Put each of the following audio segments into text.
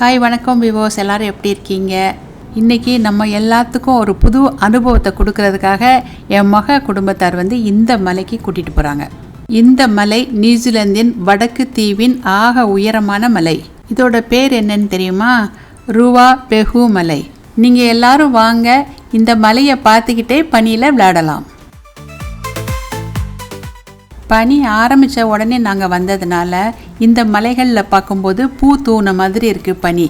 Hi வணக்கம் விவோஸ் எல்லாரும் எப்படி இருக்கீங்க? இன்றைக்கி நம்ம எல்லாத்துக்கும் ஒரு புது அனுபவத்தை கொடுக்கறதுக்காக என் மக குடும்பத்தார் வந்து இந்த மலைக்கு கூட்டிகிட்டு போகிறாங்க இந்த மலை நியூசிலாந்தின் வடக்கு தீவின் ஆக உயரமான மலை. இதோட பேர் என்னன்னு தெரியுமா? ரூவா பெஹு மலை. நீங்கள் எல்லாரும் வாங்க இந்த மலையை பார்த்துக்கிட்டே பனியில் விளையாடலாம். பனி ஆரம்பித்த உடனே நாங்கள் வந்ததுனால இந்த மலைகளில் பார்க்கும்போது பூ தூண மாதிரி இருக்குது பனி.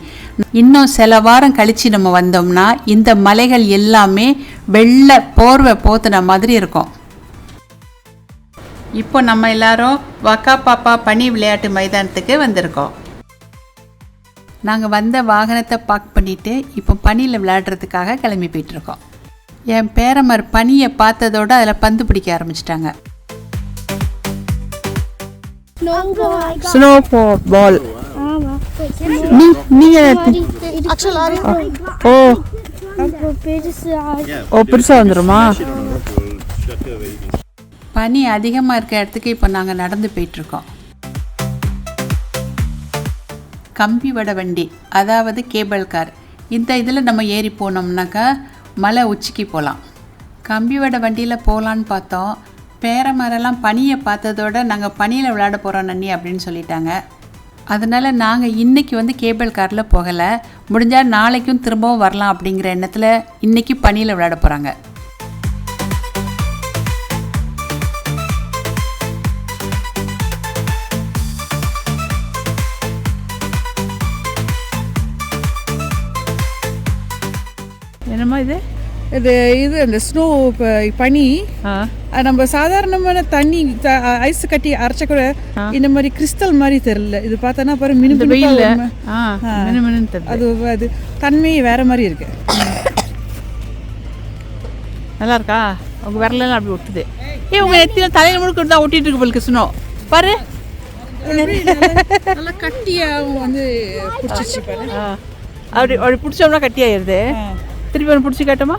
இன்னும் சில வாரம் கழித்து நம்ம வந்தோம்னா இந்த மலைகள் எல்லாமே வெள்ளை போர்வை போத்துன மாதிரி இருக்கும். இப்போ நம்ம எல்லாரும் வக்கா பாப்பா பனி விளையாட்டு மைதானத்துக்கு வந்திருக்கோம். நாங்கள் வந்த வாகனத்தை பார்க் பண்ணிவிட்டு இப்போ பனியில் விளையாடுறதுக்காக கிளம்பி போயிட்டுருக்கோம் என் பேரமர் பனியை பார்த்ததோட அதில் பந்து பிடிக்க ஆரம்பிச்சிட்டாங்க. ஸ்னோ பால் நீ நீங்க ஓ ஓ பெருசா வந்துருமா? பனி அதிகமாக இருக்க இடத்துக்கு இப்போ நாங்கள் நடந்து போயிட்டுருக்கோம். கம்பி வட வண்டி அதாவது கேபிள் கார் இந்த இதில் நம்ம ஏறி போனோம்னாக்கா மலை உச்சிக்கு போகலாம் கம்பி வட வண்டியில் போகலான்னு பார்த்தோம். பேரமரெல்லாம் பனியை பார்த்ததோட நாங்கள் பனியில் விளையாட போகிறோம் நன்னி அப்படின்னு சொல்லிட்டாங்க. அதனால் நாங்கள் இன்றைக்கி வந்து கேபிள் காரில் போகலை. முடிஞ்சால் நாளைக்கும் திரும்பவும் வரலாம் அப்படிங்கிற எண்ணத்தில் இன்றைக்கி பனியில் விளையாட போகிறாங்க என்னம்மா இது? இது இது அந்த ஸ்னோ பனி. நம்ம சாதாரணமான தண்ணி ஐஸ் கட்டி அரைச்ச கூட இந்த மாதிரி கிறிஸ்டல் மாதிரி தெரியல. இது பார்த்தோன்னா பாரு இந்த மினு வெயில்ல. ஆ மினு மினுன்னு தெரியுது அது அது தன்மை வேற மாதிரி இருக்கு. நல்லா இருக்கா? உங்க விரலெல்லாம் அப்படி ஒட்டுது. ஏ உங்க எத்தின தலையில முழுக்க தான் ஒட்டிட்டு இருக்கு போலுக்கு ஸ்னோ பாரு. நல்லா கட்டியாக வந்து பிடிச்சிச்சு பாரு. அப்படி அப்படி பிடிச்சோம்னா கட்டி ஆயிருது திருப்பி ஒன்று பிடிச்சி காட்டுமா?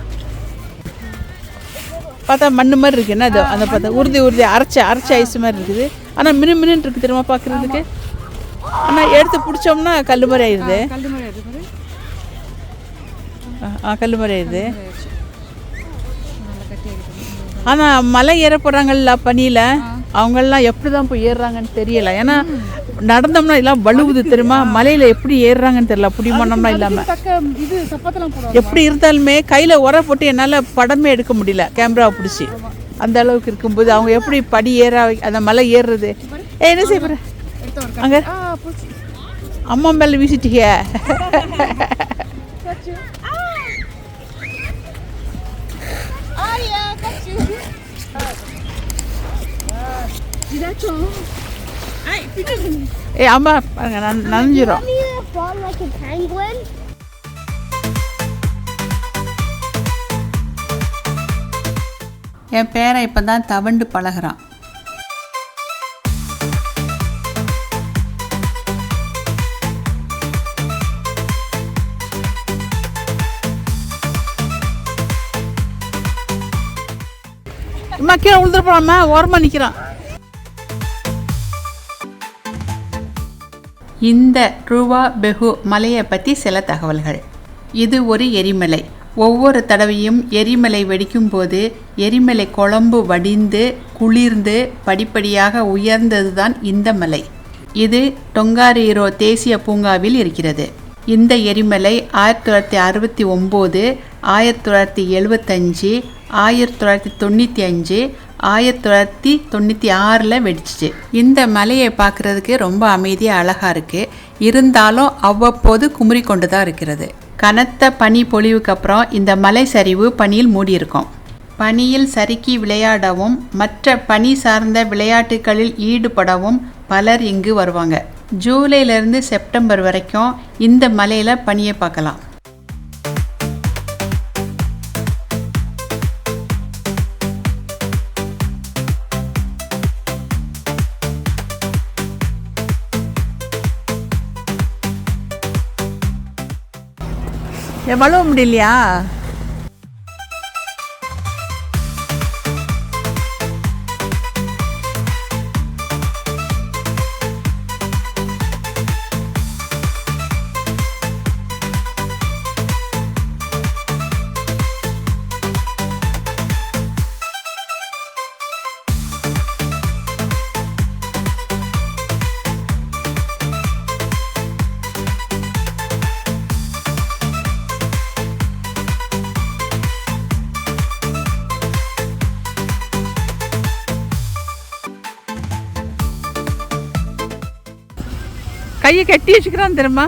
பார்த்தா மண்ணு மாதிரி இருக்கு. என்ன அது அந்த பார்த்தா உறுதி உறுதி அரைச்ச அரைச்ச ஐஸ் மாதிரி இருக்குது. ஆனால் மினு மினுன்னு இருக்கு தெரியுமா பார்க்குறதுக்கு? ஆனால் எடுத்து பிடிச்சோம்னா கல் மாதிரி ஆயிடுது ஆ கல் மாதிரி ஆயிடுது ஆனால் மலை ஏற போகிறாங்கல்ல பனியில் அவங்கெல்லாம் எப்படி தான் போய் ஏறுறாங்கன்னு தெரியல. ஏன்னா நடந்தோம்னா எல்லாம் வலுவுது தெரியுமா? மலையில் எப்படி ஏறுறாங்கன்னு தெரியல. புடிமானம்னா இல்லாமல் இது சப்பத்தெல்லாம் போடுவாங்க எப்படி இருந்தாலுமே கையில் உர போட்டு என்னால் படமே எடுக்க முடியல. கேமராவை பிடிச்சி. அந்த அளவுக்கு இருக்கும்போது அவங்க எப்படி படி ஏற அந்த மலை ஏறுறது? ஏ என்ன செய்ய அங்கே. அம்மா மேலே வீசிட்டீங்க ஏ அம்மா பாருங்க நன் நனைஞ்சிரும். Me to fall like a penguin? என் பேரன் இப்போ தான் தவண்டு பழகுறான். அம்மா கீழே விழுந்துட்டு போலாமா ஓரமாக நிற்கிறான் இந்த ருவா பெஹு மலையை பற்றி சில தகவல்கள். இது ஒரு எரிமலை. ஒவ்வொரு தடவையும் எரிமலை வெடிக்கும் போது எரிமலை குழம்பு வடிந்து குளிர்ந்து படிப்படியாக உயர்ந்தது தான் இந்த மலை. இது டொங்காரீரோ தேசிய பூங்காவில் இருக்கிறது. இந்த எரிமலை ஆயிரத்தி தொள்ளாயிரத்தி அறுபத்தி ஒம்பது ஆயிரத்தி தொள்ளாயிரத்தி எழுபத்தஞ்சு ஆயிரத்தி தொள்ளாயிரத்தி தொண்ணூற்றி அஞ்சு ஆயிரத்தி தொள்ளாயிரத்தி தொண்ணூற்றி ஆறில் வெடிச்சிச்சு. இந்த மலையை பார்க்குறதுக்கு ரொம்ப அமைதியாக அழகாக இருக்குது இருந்தாலும் அவ்வப்போது குமுறி கொண்டு தான் இருக்கிறது. கனத்த பனி பொழிவுக்கு அப்புறம் இந்த மலை சரிவு பனியில் மூடியிருக்கும். பனியில் சறுக்கி விளையாடவும் மற்ற பனி சார்ந்த விளையாட்டுகளில் ஈடுபடவும் பலர் இங்கு வருவாங்க. ஜூலையிலிருந்து செப்டம்பர் வரைக்கும் இந்த மலையில் பனியை பார்க்கலாம். என் வலுவ முடியலையா? கையை கட்டி வச்சுக்கிறான் தெரியுமா?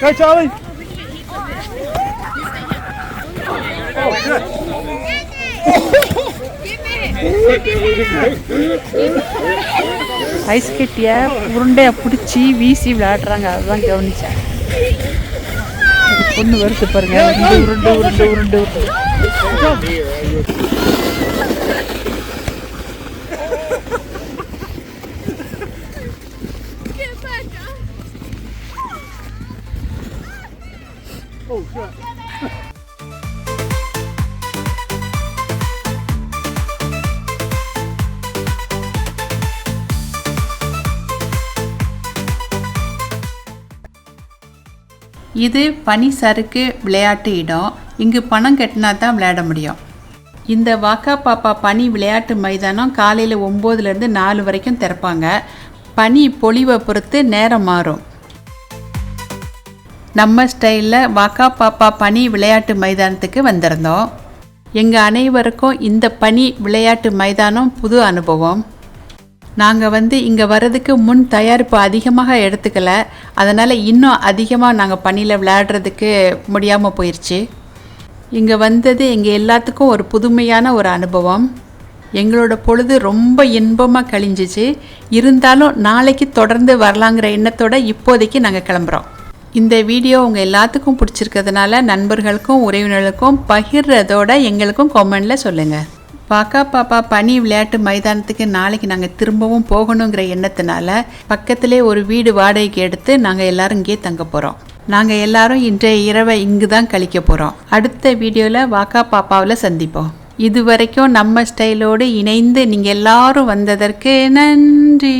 Go, Charlie. ஐஸ் கட்டியை உருண்டையை பிடிச்சி வீசி விளையாடுறாங்க. அதுதான் கவனிச்சேன். பொண்ணு வருது பாருங்க. உருண்டு உருண்டு உருண்டு உருண்டு. உருண்டு இது பனி சறுக்கு விளையாட்டு இடம். இங்கு பணம் கட்டினா தான் விளையாட முடியும். இந்த வாக்கா பாப்பா பனி விளையாட்டு மைதானம் காலையில் ஒம்போதுலேருந்து நாலு வரைக்கும் திறப்பாங்க. பனி பொழிவை பொறுத்து நேரம் மாறும். நம்ம ஸ்டைலில் வாக்கா பாப்பா பனி விளையாட்டு மைதானத்துக்கு வந்திருந்தோம். எங்கள் அனைவருக்கும் இந்த பனி விளையாட்டு மைதானம் புது அனுபவம். நாங்கள் வந்து இங்கே வர்றதுக்கு முன் தயாரிப்பு அதிகமாக எடுத்துக்கல. அதனால் இன்னும் அதிகமாக நாங்கள் பனியில் விளையாடுறதுக்கு முடியாமல் போயிடுச்சு இங்கே வந்தது எங்கள் எல்லாத்துக்கும் ஒரு புதுமையான ஒரு அனுபவம். எங்களோட பொழுது ரொம்ப இன்பமாக கழிஞ்சிச்சு. இருந்தாலும் நாளைக்கு தொடர்ந்து வரலாங்கிற எண்ணத்தோடு இப்போதைக்கு நாங்கள் கிளம்புறோம். இந்த வீடியோ உங்கள் எல்லாத்துக்கும் பிடிச்சிருக்கிறதுனால நண்பர்களுக்கும் உறவினர்களுக்கும் பகிர்றதோட எங்களுக்கும் கமெண்டில் சொல்லுங்கள் பாக்கா பாப்பா பனி விளையாட்டு மைதானத்துக்கு நாளைக்கு நாங்கள் திரும்பவும் போகணுங்கிற எண்ணத்தினால பக்கத்திலே ஒரு வீடு வாடகைக்கு எடுத்து நாங்கள் எல்லாரும் இங்கே தங்க போகிறோம் நாங்கள் எல்லாரும் இன்றைய இரவை இங்கு தான் கழிக்க போகிறோம் அடுத்த வீடியோவில் வாக்கா பாப்பாவில் சந்திப்போம். இது வரைக்கும் நம்ம ஸ்டைலோடு இணைந்து நீங்கள் எல்லாரும் வந்ததற்கு நன்றி.